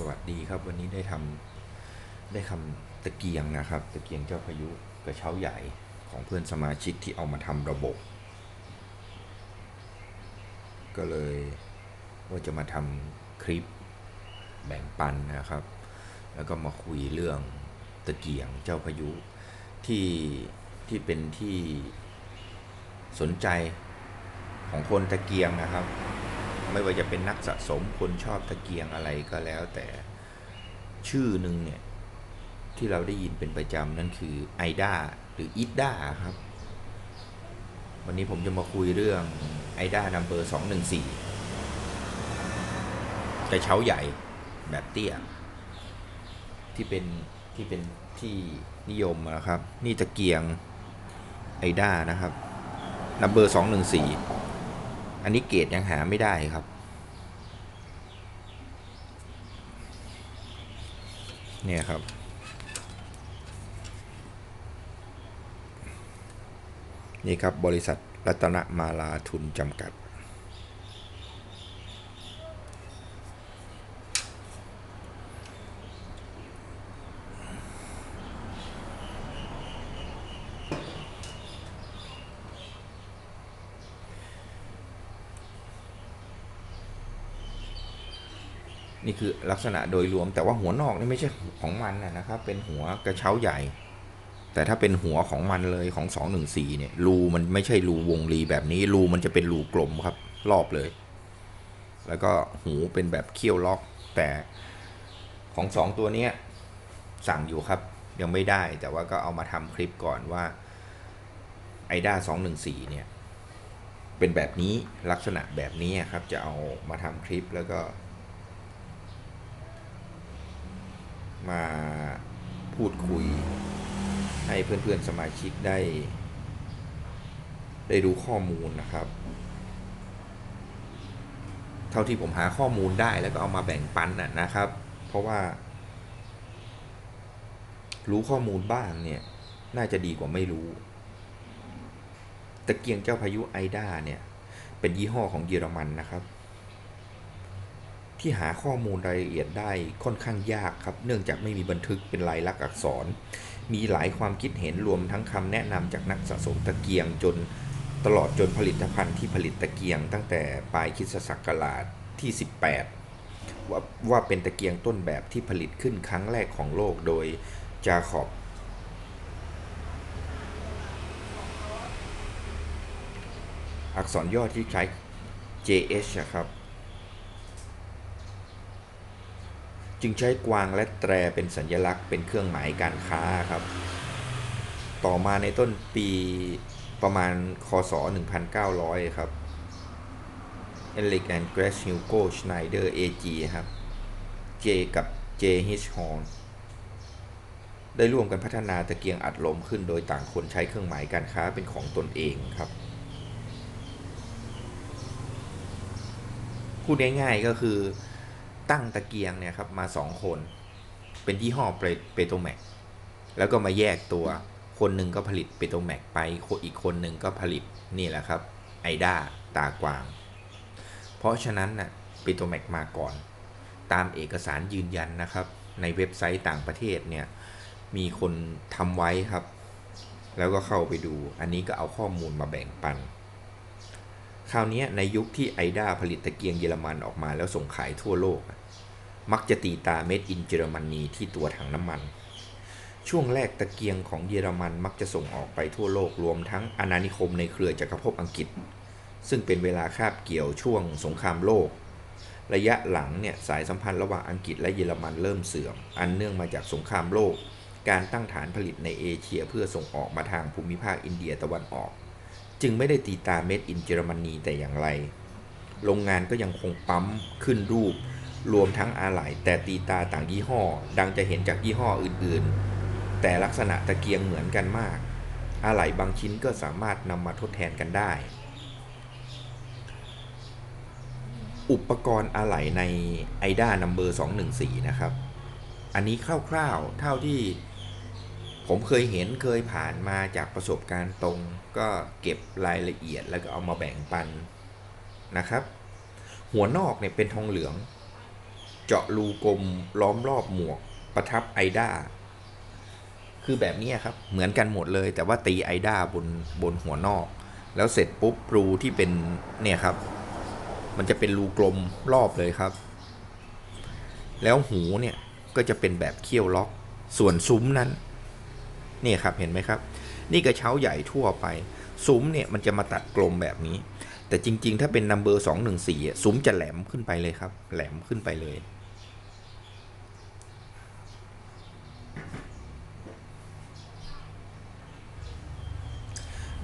สวัสดีครับ วันนี้ได้ทำได้ทำตะเกียงนะครับ ตะเกียงเจ้าพายุกระเช้าใหญ่ของเพื่อนสมาชิกที่เอามาทำระบบ ก็เลยว่าจะมาทำคลิปแบ่งปันนะครับ แล้วก็มาคุยเรื่องตะเกียงเจ้าพายุที่ที่เป็นที่สนใจของคนตะเกียงนะครับ ไม่ว่าจะเป็นนักสะสมคนชอบตะเกียงอะไรก็แล้ว แต่ชื่อหนึ่งเนี่ย ที่เราได้ยินเป็นประจำนั่นคือไอด้าหรืออิดด้าครับ วันนี้ผมจะมาคุยเรื่องไอด้านัมเบอร์สองหนึ่งสี่กระเช้าใหญ่แบบเตี้ย ที่เป็นที่เป็นที่นิยมนะครับ นี่ตะเกียงไอด้านะครับนัมเบอร์สองหนึ่งสี่ อันนี้เกรดยังหาไม่ได้ครับ เนี่ยครับ นี่ครับบริษัทรัตนมาลาทุนจำกัด นี่คือลักษณะโดยรวมแต่ว่าหัวนอกนี่ไม่ใช่ของมันนะครับ เป็นหัวกระเช้าใหญ่ แต่ถ้าเป็นหัวของมันเลยของ 214 เนี่ยรูมันไม่ใช่รูวงรีแบบนี้รูมันจะเป็นรูกลมครับ รอบเลย แล้วก็หูเป็นแบบเคี้ยวล็อก แต่ของสองตัวเนี้ยสั่งอยู่ครับ ยังไม่ได้แต่ว่าก็เอามาทำคลิปก่อนว่าไอด้า214 เนี่ย เป็นแบบนี้ลักษณะแบบนี้ครับ จะเอามาทำคลิปแล้วก็ มาพูดคุย ให้เพื่อนๆสมาชิกได้ ได้รู้ข้อมูลนะครับ เท่าที่ผมหาข้อมูลได้แล้วก็เอามาแบ่งปันนะนะครับ เพราะว่า รู้ข้อมูลบ้างเนี่ย น่าจะดีกว่าไม่รู้ตะเกียงเจ้าพายุไอด้าเนี่ย เป็นยี่ห้อของเยอรมันนะครับ ที่หาข้อมูลรายละเอียดได้ค่อนข้างยากครับ เนื่องจากไม่มีบันทึกเป็นลายลักษณ์อักษร มีหลายความคิดเห็นรวมทั้งคำแนะนำจากนักสะสมตะเกียงจนตลอดจนผลิตภัณฑ์ที่ผลิตตะเกียง ตั้งแต่ปลายคิสตศักราชที่ 18 ว่าว่าเป็นตะเกียงต้นแบบที่ผลิตขึ้นครั้งแรกของโลกโดยจาคอบอักษรย่อที่ใช้ JH อะครับ จึงใช้กวางและแตรเป็นสัญลักษณ์เป็นเครื่องหมายการค้าครับ ต่อมาในต้นปีประมาณคศ 1900 ครับ e l i c and Grace Hugo Schneider AG ครับ J กับ J H Horn ได้ร่วมกันพัฒนาตะเกียงอัดลมขึ้นโดยต่างคนใช้เครื่องหมายการค้าเป็นของตนเองครับ พูดง่ายๆก็คือ ตั้งตะเกียงเนี่ยครับมาสองคน เป็นยี่ห้อเปโตรแมกแล้วก็มาแยกตัวคนหนึ่งก็ผลิตเปโตรแมกไปอีกคนหนึ่งก็ผลิตนี่แหละครับไอด้าตากวาง เพราะฉะนั้นน่ะเปโตรแมกมาก่อน ตามเอกสารยืนยันนะครับ ในเว็บไซต์ต่างประเทศเนี่ยมีคนทำไว้ครับ แล้วก็เข้าไปดู อันนี้ก็เอาข้อมูลมาแบ่งปัน คราวนี้ในยุคที่ไอด้าผลิตตะเกียงเยอรมันออกมาแล้วส่งขายทั่วโลก มักจะตีตาเม็ดอินเยอรมนีที่ตัวถังน้ำมัน ช่วงแรกตะเกียงของเยอรมันมักจะส่งออกไปทั่วโลกรวมทั้งอาณานิคมในเครือจักรภพอังกฤษ ซึ่งเป็นเวลาคาบเกี่ยวช่วงสงครามโลก ระยะหลังเนี่ยสายสัมพันธ์ระหว่างอังกฤษและเยอรมันเริ่มเสื่อม อันเนื่องมาจากสงครามโลก การตั้งฐานผลิตในเอเชียเพื่อส่งออกมาทางภูมิภาคอินเดียตะวันออก จึงไม่ได้ตีตาเม็ดอินเยอรมนีแต่อย่างไร โรงงานก็ยังคงปั๊มขึ้นรูป รวมทั้งอะไหล่แต่ตีตาต่างยี่ห้อ ดังจะเห็นจากยี่ห้ออื่นๆ แต่ลักษณะตะเกียงเหมือนกันมากอะไหล่บางชิ้นก็สามารถนำมาทดแทนกันได้ อุปกรณ์อะไหล่ใน IDA Number 214 นะครับ อันนี้คร่าวๆ เท่าที่ ผมเคยเห็นเคยผ่านมาจากประสบการณ์ตรง ก็เก็บรายละเอียดแล้วก็เอามาแบ่งปันนะครับ หัวนอกเนี่ยเป็นทองเหลือง เจาะรูกลมล้อมรอบหมวก ประทับไอด้าคือแบบนี้ครับ เหมือนกันหมดเลย แต่ว่าตีไอด้าบนบนหัวนอก แล้วเสร็จปุ๊บรูที่เป็นเนี่ยครับ มันจะเป็นรูกลมรอบเลยครับ แล้วหูเนี่ยก็จะเป็นแบบเขี้ยวล็อก ส่วนซุ้มนั้น นี่ครับเห็นไหมครับ นี่กระเช้าใหญ่ทั่วไปซุ้มเนี่ยมันจะมาตัดกลมแบบนี้ แต่จริง ๆ ถ้าเป็นนัมเบอร์สองหนึ่งสี่ซุ้มจะแหลมขึ้นไปเลยครับ แหลมขึ้นไปเลย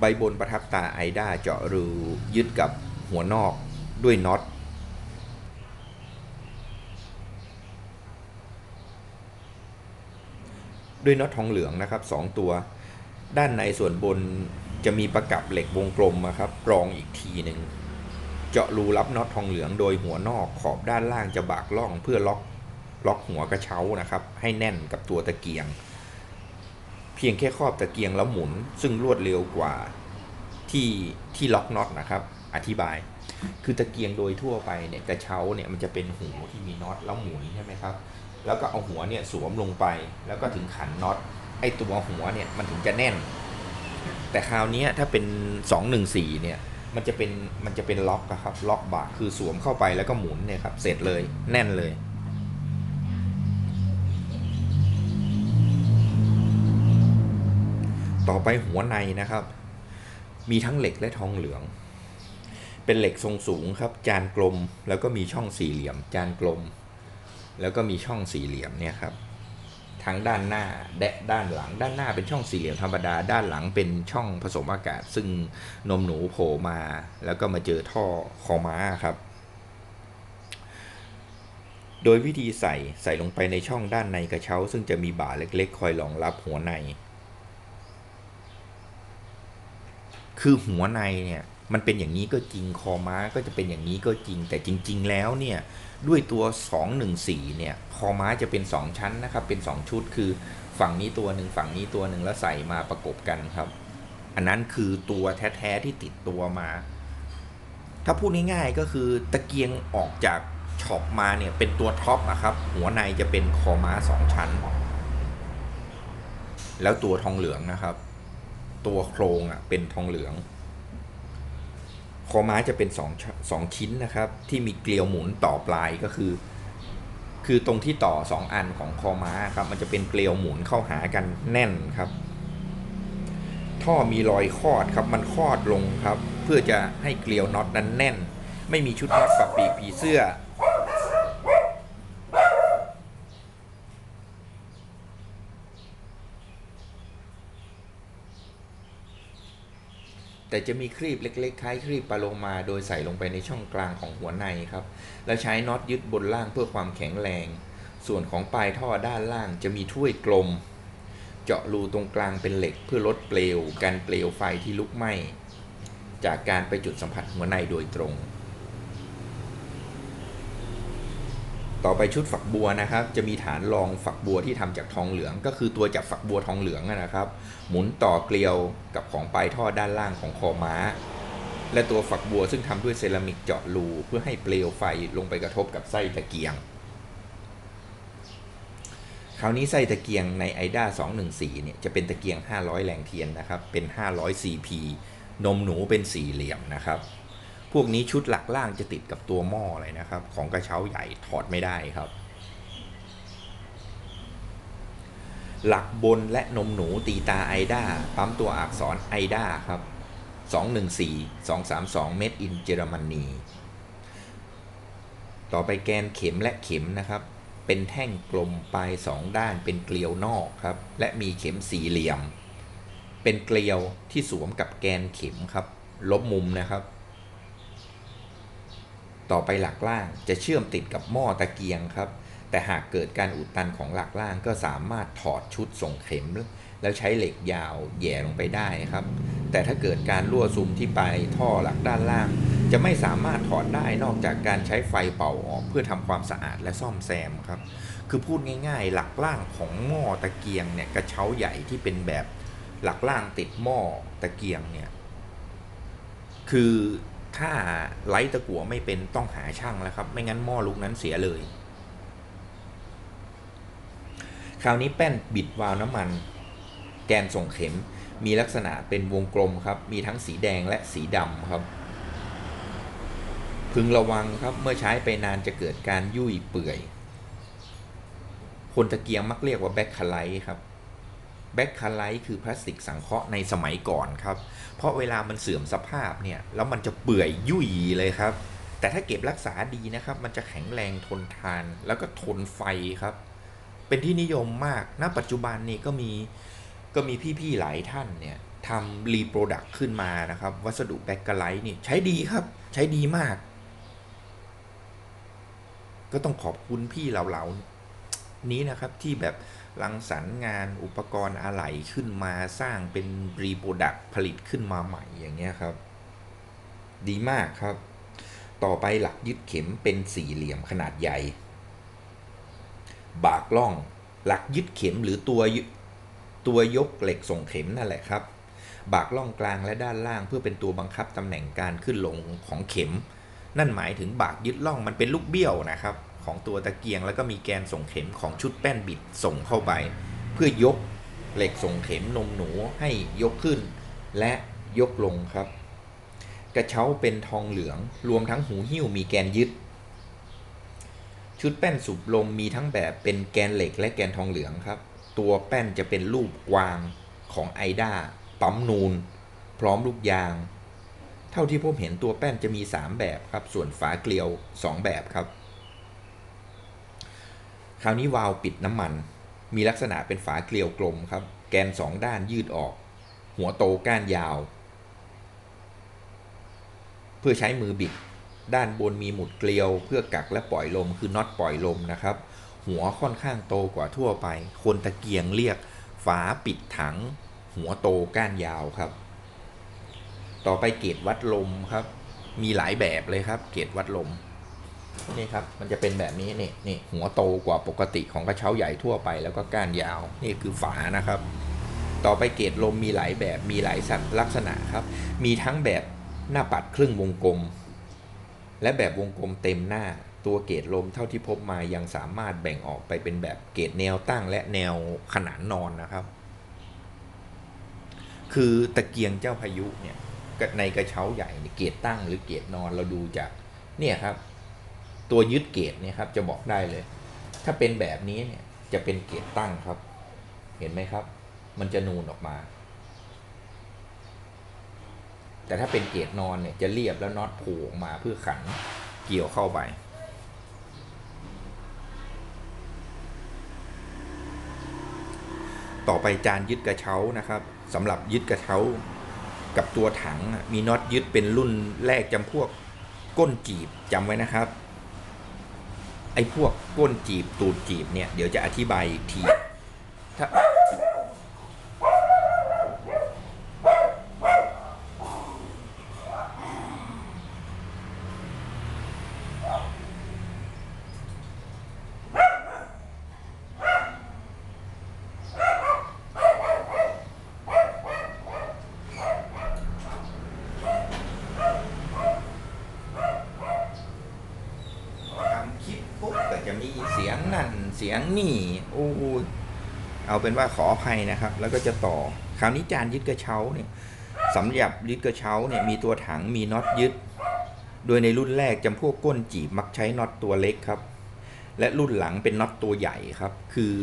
ใบบนประทับตาไอด้าเจาะรูยึดกับหัวนอกด้วยน็อต ด้วยน็อตทองเหลืองนะครับสองตัว ด้านในส่วนบนจะมีประกับเหล็กวงกลมนะครับรองอีกทีหนึ่งเจาะรูรับน็อตทองเหลืองโดยหัวนอกขอบด้านล่างจะบากล่องเพื่อล็อกล็อกหัวกระเช้านะครับ ให้แน่นกับตัวตะเกียง เพียงแค่ครอบตะเกียงแล้วหมุน ซึ่งรวดเร็วกว่าที่ที่ล็อกน็อตนะครับ อธิบาย คือตะเกียงโดยทั่วไปเนี่ยกระเช้าเนี่ยมันจะเป็นหูที่มีน็อตแล้วหมุนใช่ไหมครับ แล้วก็เอาหัวเนี่ยสวมลงไป แล้วก็ถึงขันน็อต ไอตัวหัวเนี่ยมันถึงจะแน่น แต่คราวนี้ถ้าเป็น 214 เนี่ย มันจะเป็นมันจะเป็นล็อกครับ ล็อกบาคือสวมเข้าไปแล้วก็หมุนเนี่ยครับ เสร็จเลย แน่นเลยต่อไปหัวในนะครับ มีทั้งเหล็กและทองเหลือง เป็นเหล็กทรงสูงครับ จานกลม แล้วก็มีช่องสี่เหลี่ยม จานกลม แล้วก็มีช่องสี่เหลี่ยมเนี่ยครับทั้งด้านหน้าและด้านหลัง ด้านหน้าเป็นช่องสี่เหลี่ยมธรรมดา ด้านหลังเป็นช่องผสมอากาศ ซึ่งนมหนูโผล่มา แล้วก็มาเจอท่อคอม้าครับ โดยวิธีใส่ใส่ลงไปในช่องด้านในกระเช้า ซึ่งจะมีบ่าเล็กๆ คอยรองรับหัวใน คือหัวในเนี่ยมันเป็นอย่างนี้ก็จริงคอม้าก็จะเป็นอย่างนี้ก็จริง แต่จริง ๆ แล้วเนี่ย ด้วยตัว 214 เนี่ย คอม้าจะเป็น 2 ชั้นนะครับ เป็น 2 ชุด คือฝั่งนี้ตัวหนึ่งฝั่งนี้ตัวหนึ่งแล้วใส่มาประกบกันครับ อันนั้นคือตัวแท้ ๆ ที่ติดตัวมา ถ้าพูดง่ายๆก็คือตะเกียงออกจากช็อปมาเนี่ยเป็นตัวท็อปนะครับ หัวในจะเป็นคอม้า 2 ชั้น แล้วตัวทองเหลืองนะครับ ตัวโครงอะเป็นทองเหลือง คอม้าจะเป็นสองชสองชิ้นนะครับ ที่มีเกลียวหมุนต่อปลายก็คือ คือตรงที่ต่อสองอันของคอม้าครับ มันจะเป็นเกลียวหมุนเข้าหากันแน่นครับ ท่อมีรอยคอดครับ มันคอดลงครับ เพื่อจะให้เกลียวน็อตนั้นแน่น ไม่มีชุดน็อตกับปีกผีเสื้อ แต่จะมีครีบเล็กๆคล้ายครีบปลาโลมา โดยใส่ลงไปในช่องกลางของหัวในครับ แล้วใช้น็อตยึดบนล่างเพื่อความแข็งแรง ส่วนของปลายท่อด้านล่างจะมีถ้วยกลม เจาะรูตรงกลางเป็นเหล็กเพื่อลดเปลวการเปลวไฟที่ลุกไหม้ จากการไปจุดสัมผัสหัวในโดยตรง ต่อไปชุดฝักบัวนะครับ จะมีฐานรองฝักบัวที่ทำจากทองเหลือง ก็คือตัวจับฝักบัวทองเหลืองนะครับ หมุนต่อเกลียวกับของปลายท่อด้านล่างของคอม้า และตัวฝักบัวซึ่งทำด้วยเซรามิกเจาะรูเพื่อให้เปลวไฟลงไปกระทบกับไส้ตะเกียง คราวนี้ไส้ตะเกียงใน IDA 214เนี่ยจะเป็นตะเกียง 500 แรงเทียนนะครับเป็น 500 CP นมหนูเป็นสี่เหลี่ยมนะครับ พวกนี้ชุดหลักล่างจะติดกับตัวหม้อเลยนะครับ ของกระเช้าใหญ่ถอดไม่ได้ครับ หลักบนและนมหนูตีตาไอด้าปั๊มตัวอักษรไอด้าครับ 214 232 Made in เยอรมนีต่อไปแกนเข็มและเข็มนะครับ เป็นแท่งกลมปลายสองด้านเป็นเกลียวนอกครับ และมีเข็มสี่เหลี่ยม เป็นเกลียวที่สวมกับแกนเข็มครับ ลบมุมนะครับ ต่อไปหลักล่างจะเชื่อมติดกับหม้อตะเกียงครับ แต่หากเกิดการอุดตันของหลักล่างก็สามารถถอดชุดส่งเข็ม แล้วใช้เหล็กยาวแหย่ลงไปได้ครับ แต่ถ้าเกิดการรั่วซุมที่ปลายท่อหลักด้านล่าง จะไม่สามารถถอดได้นอกจากการใช้ไฟเป่าออกเพื่อทำความสะอาดและซ่อมแซมครับ คือพูดง่ายๆ หลักล่างของหม้อตะเกียงเนี่ยกระเช้าใหญ่ที่เป็นแบบหลักล่างติดหม้อตะเกียงเนี่ยคือ ถ้าไล้ตะกั่วไม่เป็นต้องหาช่างแล้วครับ ไม่งั้นหม้อลูกนั้นเสียเลย คราวนี้แป้นบิดวาล์วน้ำมัน แกนส่งเข็มมีลักษณะเป็นวงกลมครับ มีทั้งสีแดงและสีดำครับ พึงระวังครับเมื่อใช้ไปนานจะเกิดการยุ่ยเปื่อย คนตะเกียงมักเรียกว่าแบคคาไลท์ครับ แบ็คคาไลท์คือพลาสติกสังเคราะห์ในสมัยก่อนครับ เพราะเวลามันเสื่อมสภาพเนี่ย แล้วมันจะเปื่อยยุ่ยเลยครับ แต่ถ้าเก็บรักษาดีนะครับ มันจะแข็งแรงทนทาน แล้วก็ทนไฟครับ เป็นที่นิยมมาก ณ ปัจจุบันนี้ก็มีก็มีพี่ๆหลายท่านเนี่ยทำรีโปรดักต์ขึ้นมานะครับ วัสดุแบ็คกไลท์นี่ใช้ดีครับ ใช้ดีมาก ก็ต้องขอบคุณพี่เหล่าๆนี้นะครับที่แบบ รังสรรค์งานอุปกรณ์อะไหล่ขึ้นมาสร้างเป็นรีโปรดักต์ผลิตขึ้นมาใหม่อย่างเงี้ยครับ ดีมากครับ ต่อไปหลักยึดเข็มเป็นสี่เหลี่ยมขนาดใหญ่ บากล่อง หลักยึดเข็มหรือตัวตัวยกเหล็กส่งเข็มนั่นแหละครับ บากล่องกลางและด้านล่างเพื่อเป็นตัวบังคับตำแหน่งการขึ้นลงของเข็ม นั่นหมายถึงบากยึดล่องมันเป็นลูกเบี้ยวนะครับ ของตัวตะเกียง แล้วก็มีแกนส่งเข็มของชุดแป้นบิดส่งเข้าไป เพื่อยกเหล็กส่งเข็มนมหนูให้ยกขึ้น และยกลงครับ กระเช้าเป็นทองเหลืองรวมทั้งหูหิ้วมีแกนยึด ชุดแป้นสูบลมมีทั้งแบบเป็นแกนเหล็กและแกนทองเหลืองครับ ตัวแป้นจะเป็นรูปกวางของไอด้าปั๊มนูน พร้อมลูกยาง เท่าที่ผมเห็นตัวแป้นจะมี 3 แบบครับ ส่วนฝาเกลียว 2 แบบครับ คราวนี้วาล์วปิดน้ำมัน มีลักษณะเป็นฝาเกลียวกลมครับ แกน2ด้านยืดออก หัวโตก้านยาว เพื่อใช้มือบิด ด้านบนมีหมุดเกลียว เพื่อกักและปล่อยลมคือน็อตปล่อยลมนะครับ หัวค่อนข้างโตกว่าทั่วไป คนตะเกียงเรียก ฝาปิดถัง หัวโตก้านยาวครับ ต่อไปเกจวัดลมครับ มีหลายแบบเลยครับ เกจวัดลม นี่ครับมันจะเป็นแบบนี้นี่นี่หัวโตกว่าปกติของกระเช้าใหญ่ทั่วไปแล้วก็ก้านยาว นี่คือฝานะครับ ต่อไปเกจลมมีหลายแบบมีหลายสัดลักษณะครับ มีทั้งแบบหน้าปัดครึ่งวงกลม และแบบวงกลมเต็มหน้าตัวเกจลมเท่าที่พบมายังสามารถแบ่งออกไปเป็นแบบเกจแนวตั้งและแนวขนานนอนนะครับ คือตะเกียงเจ้าพายุเนี่ยในกระเช้าใหญ่เกจตั้งหรือเกจนอนเราดูจากเนี่ยครับ ตัวยึดเกจเนี่ยครับจะบอกได้เลย ถ้าเป็นแบบนี้เนี่ยจะเป็นเกจตั้งครับ เห็นไหมครับ มันจะนูนออกมา แต่ถ้าเป็นเกจนอนเนี่ยจะเรียบแล้วน็อตผูกออกมาเพื่อขันเกี่ยวเข้าไปต่อไปจานยึดกระเช้านะครับสำหรับยึดกระเช้า กับตัวถังมีน็อตยึดเป็นรุ่นแรกจำพวกก้นจีบจำไว้นะครับ ไอ้พวกก้นจีบตูดจีบเนี่ยเดี๋ยวจะอธิบายอีกทีถ้าทำคลิปปุ๊บก็จะมีเสียงนั่น เสียงนี่โอ้เอาเป็นว่าขออภัยนะครับ แล้วก็จะต่อคราวนี้จานยึดกระเช้าเนี่ยสำหรับยึดกระเช้าเนี่ยมีตัวถังมีน็อตยึด โดยในรุ่นแรกจำพวกก้นจีบมักใช้น็อตตัวเล็กครับ และรุ่นหลังเป็นน็อตตัวใหญ่ครับ คือ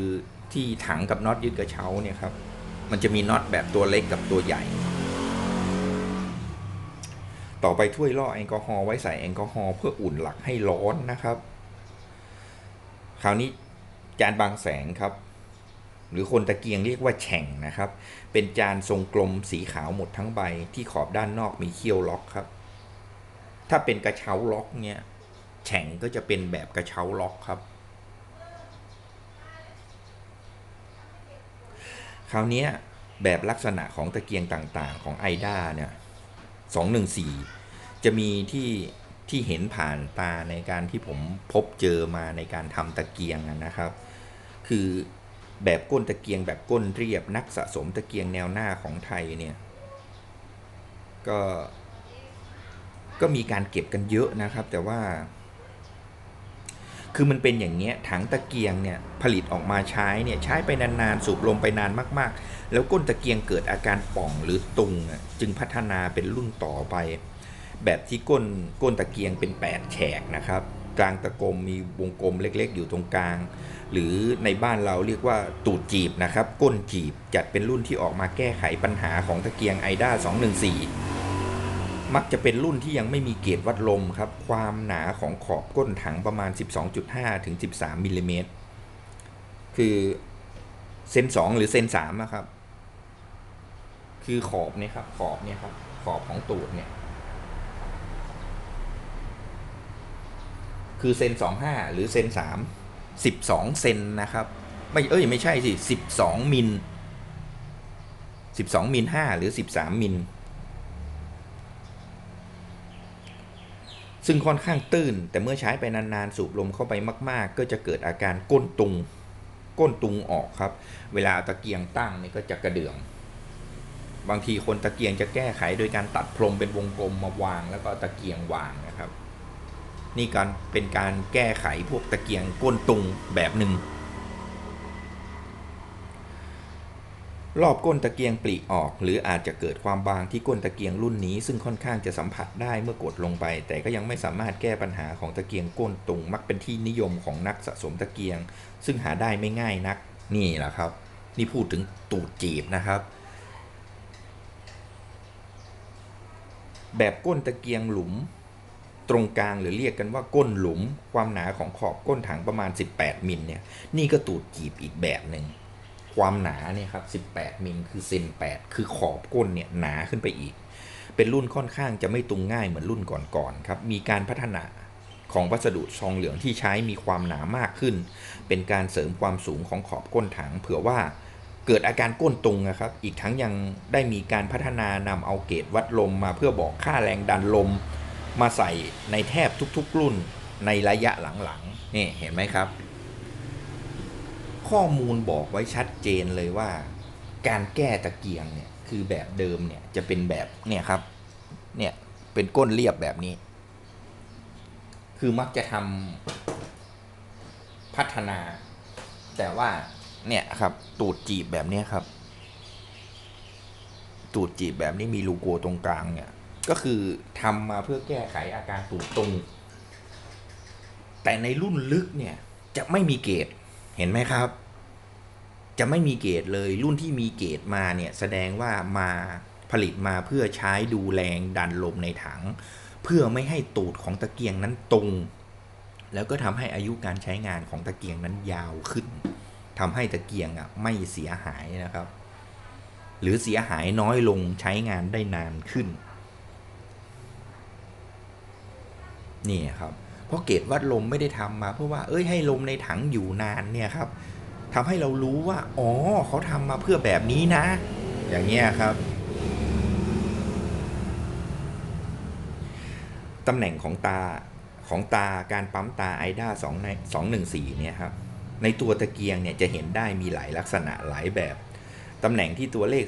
ที่ถังกับน็อตยึดกระเช้าเนี่ยครับ มันจะมีน็อตแบบตัวเล็กกับตัวใหญ่ ต่อไปถ้วยล่อแอลกอฮอล์ไว้ใส่แอลกอฮอล์เพื่ออุ่นหลักให้ร้อนนะครับ คราวนี้ จานบางแสงครับ หรือคนตะเกียงเรียกว่าแฉ่งนะครับ เป็นจานทรงกลมสีขาวหมดทั้งใบ ที่ขอบด้านนอกมีเขี้ยวล็อกครับ ถ้าเป็นกระเช้าล็อกเนี่ยแฉ่งก็จะเป็นแบบกระเช้าล็อกครับ คราวนี้แบบลักษณะของตะเกียงต่างๆ ของไอด้าเนี่ยสองหนึ่งสี่จะมีที่ที่เห็นผ่านตาในการที่ผมพบเจอมาในการทำตะเกียงนะครับ คือแบบก้นตะเกียงแบบก้นเรียบนักสะสมตะเกียงแนวหน้าของไทยเนี่ยก็ก็มีการเก็บกันเยอะนะครับ แต่ว่า คือมันเป็นอย่างเงี้ยถังตะเกียงเนี่ยผลิตออกมาใช้เนี่ยใช้ไปนานๆ สูบลมไปนานมากๆ แล้วก้นตะเกียงเกิดอาการป่องหรือตุงจึงพัฒนาเป็นรุ่นต่อไป แบบที่ก้นก้นตะเกียงเป็น 8 แฉกนะครับ กลางตะกลมมีวงกลมเล็กๆ อยู่ตรงกลาง หรือในบ้านเราเรียกว่าตูดจีบนะครับ ก้นจีบจัดเป็นรุ่นที่ออกมาแก้ไขปัญหาของตะเกียงไอด้า214 มักจะเป็นรุ่นที่ยังไม่มีเกจวัดลมครับ ความหนาของขอบก้นถังประมาณ 12.5 ถึง 13มิลลิเมตรคือเซน2หรือเซน3นะครับ คือขอบเนี่ยครับ ขอบเนี่ยครับ ขอบของตูดเนี่ย คือเซน25หรือเซน3 12เซนนะครับ ไม่เอ้ยไม่ใช่สิ12มิล12มิล5หรือ13มิลซึ่งค่อนข้างตื้น แต่เมื่อใช้ไปนานๆ สูบลมเข้าไปมาก ๆ ก็จะเกิดอาการก้นตุง ก้นตุงออกครับ เวลาตะเกียงตั้งนี่ก็จะกระเดื่อง บางทีคนตะเกียงจะแก้ไขโดยการตัดพรมเป็นวงกลมมาวาง แล้วก็ตะเกียงวาง นี่การเป็นการแก้ไขพวกตะเกียงก้นตุงแบบหนึ่งรอบก้นตะเกียงปลีออก หรืออาจจะเกิดความบางที่ก้นตะเกียงรุ่นนี้ ซึ่งค่อนข้างจะสัมผัสได้เมื่อกดลงไป แต่ก็ยังไม่สามารถแก้ปัญหาของตะเกียงก้นตุง มักเป็นที่นิยมของนักสะสมตะเกียง ซึ่งหาได้ไม่ง่ายนักนี่แหละครับ นี่พูดถึงตูดจีบนะครับ แบบก้นตะเกียงหลุม ตรงกลางหรือเรียกกันว่าก้นหลุม ความหนาของขอบก้นถังประมาณ 18 มิลเนี่ยนี่ก็ตูดจีบอีกแบบหนึ่งความหนาเนี่ยครับ18 มิลคือเซน8 คือขอบก้นเนี่ยหนาขึ้นไปอีก เป็นรุ่นค่อนข้างจะไม่ตุงง่ายเหมือนรุ่นก่อนๆครับมีการพัฒนาของวัสดุทองเหลืองที่ใช้มีความหนามากขึ้น เป็นการเสริมความสูงของขอบก้นถัง เผื่อว่าเกิดอาการก้นตุงนะครับ อีกทั้งยังได้มีการพัฒนานำเอาเกจวัดลมมาเพื่อบอกค่าแรงดันลม มาใส่ในแทบทุกๆ รุ่นในระยะหลังๆนี่เห็นไหมครับ ข้อมูลบอกไว้ชัดเจนเลยว่า การแก้ตะเกียงเนี่ยคือแบบเดิมเนี่ยจะเป็นแบบเนี่ยครับเนี่ยเป็นก้นเรียบแบบนี้ คือมักจะทำพัฒนา แต่ว่าเนี่ยครับ ตูดจีบแบบนี้ครับ ตูดจีบแบบนี้มีลูโกตรงกลางเนี่ย ก็คือทำมาเพื่อแก้ไขอาการตูดตรงแต่ในรุ่นลึกเนี่ย จะไม่มีเกรดเห็นไหมครับ จะไม่มีเกรดเลยรุ่นที่มีเกรดมาเนี่ย แสดงว่ามาผลิตมาเพื่อใช้ดูแรงดันลมในถัง เพื่อไม่ให้ตูดของตะเกียงนั้นตรง แล้วก็ทำให้อายุการใช้งานของตะเกียงนั้นยาวขึ้นทำให้ตะเกียงอะไม่เสียหายนะครับ หรือเสียหายน้อยลงใช้งานได้นานขึ้น นี่ครับเพราะเกจวัดลมไม่ได้ทำมา เพื่อว่าเอ้ยให้ลมในถังอยู่นานเนี่ยครับทำให้เรารู้ว่าอ๋อเขาทำมาเพื่อแบบนี้นะ อย่างเงี้ยครับตำแหน่งของตาของตาการปั๊มตาไอด้า2ใน214เนี่ยครับในตัวตะเกียงเนี่ยจะเห็นได้มีหลายลักษณะหลายแบบตำแหน่งที่ตัวเลข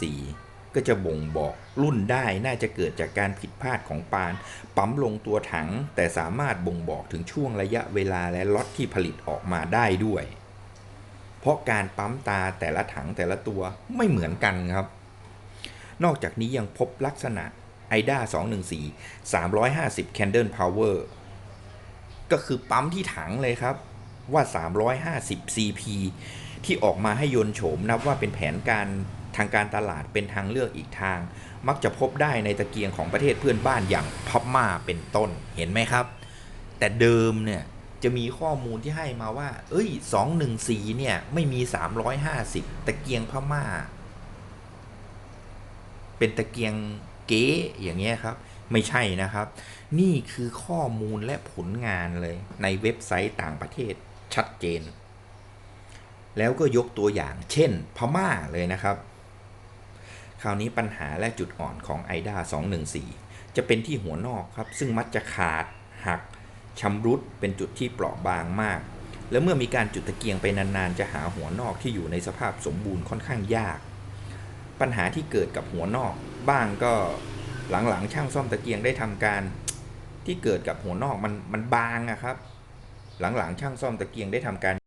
214 ก็จะบ่งบอกรุ่นได้น่าจะเกิดจากการผิดพลาดของปาน ปั๊มลงตัวถัง แต่สามารถบ่งบอกถึงช่วงระยะเวลาและล็อตที่ผลิตออกมาได้ด้วย เพราะการปั๊มตาแต่ละถังแต่ละตัวไม่เหมือนกันครับ นอกจากนี้ยังพบลักษณะ IDA 214 350 Candle Power ก็คือปั๊มที่ถังเลยครับว่า 350 CP ที่ออกมาให้ยนโฉมนับว่าเป็นแผนการ ทางการตลาดเป็นทางเลือกอีกทาง มักจะพบได้ในตะเกียงของประเทศเพื่อนบ้านอย่างพม่าเป็นต้นเห็นไหมครับ แต่เดิมเนี่ยจะมีข้อมูลที่ให้มาว่า เอ้ย 214 เนี่ย ไม่มี 350 ตะเกียงพม่า เป็นตะเกียงเก๋อย่างเงี้ยครับ ไม่ใช่นะครับ นี่คือข้อมูลและผลงานเลย ในเว็บไซต์ต่างประเทศชัดเจน แล้วก็ยกตัวอย่าง เช่น พม่าเลยนะครับ คราวนี้ปัญหาและจุดอ่อนของ IDA 214 จะเป็นที่หัวนอกครับ ซึ่งมักจะขาด หักชำรุดเป็นจุดที่เปราะบางมาก แล้วเมื่อมีการจุดตะเกียงไปนานๆ จะหาหัวนอกที่อยู่ในสภาพสมบูรณ์ค่อนข้างยาก ปัญหาที่เกิดกับหัวนอกบ้างก็หลังๆ ช่างซ่อมตะเกียงได้ทำการที่เกิดกับหัวนอกมันมันบางอะครับ หลังๆ ช่างซ่อมตะเกียงได้ทำการ